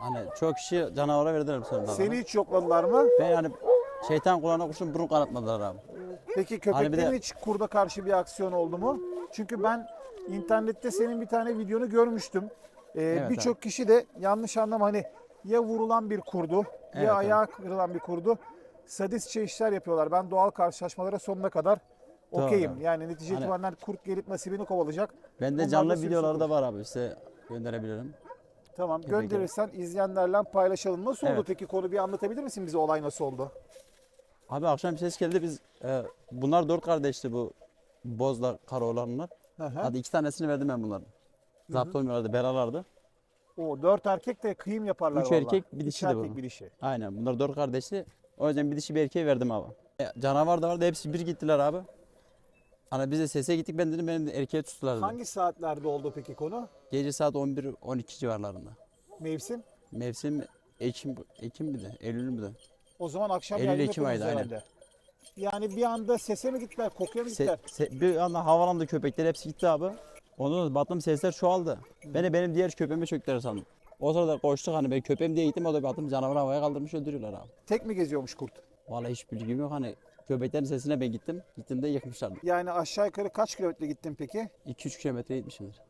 Hani çok kişi canavara verdiler bu sefer. Seni hiç yokladılar mı? Ben yani şeytan kulağına kuşun burun kanatmadılar abi. Peki Hani köpeklerin de- hiç kurda karşı bir aksiyon oldu mu? Çünkü ben internette senin bir tane videonu görmüştüm. Ee, Evet Birçok kişi de yanlış anlama hani ya vurulan bir kurdu Evet ya ayağı kırılan bir kurdu. Sadistçe işler yapıyorlar. Ben doğal karşılaşmalara sonuna kadar okeyim. Yani netice Hani- itibariyle kurt gelip nasibini kovalayacak. Bende canlı videoları da var abi size gönderebilirim. Tamam Köpekler. gönderirsen izleyenlerle paylaşalım. Nasıl oldu Evet. peki konu bir anlatabilir misin bize olay nasıl oldu? Abi akşam ses geldi biz e, bunlar dört kardeşti bu bozlar karaoğlanlar. Hı hı. Hadi iki tanesini verdim ben bunların. Zapt olmuyorlardı belalardı. O dört erkek de kıyım yaparlar Üç vallahi. erkek, bir dişi de erkek bu. bir dişi. Aynen bunlar dört kardeşti. O yüzden bir dişi bir erkeğe verdim abi. E, canavar da vardı hepsi bir gittiler abi. Hani biz de sese gittik ben dedim benim erkeğe tuttular dedim. Hangi saatlerde oldu peki konu? Gece saat 11-12 civarlarında. Mevsim? Mevsim Ekim, Ekim mi de Eylül mü de? O zaman akşam Eylül, Ekim aydı, aynen. Yani bir anda sese mi gittiler, kokuya mı Se- gittiler? se- bir anda havalandı köpekler hepsi gitti abi. Ondan sonra baktım sesler çoğaldı. Beni benim diğer köpeğime çöktüler sandım. O sırada koştuk hani ben köpeğim diye gittim o da baktım canavarı havaya kaldırmış öldürüyorlar abi. Tek mi geziyormuş kurt? Vallahi hiç bilgim yok hani köpeklerin sesine ben gittim. Gittim de yıkmışlardı. Yani aşağı yukarı kaç kilometre gittin peki? 2-3 kilometre gitmişimdir.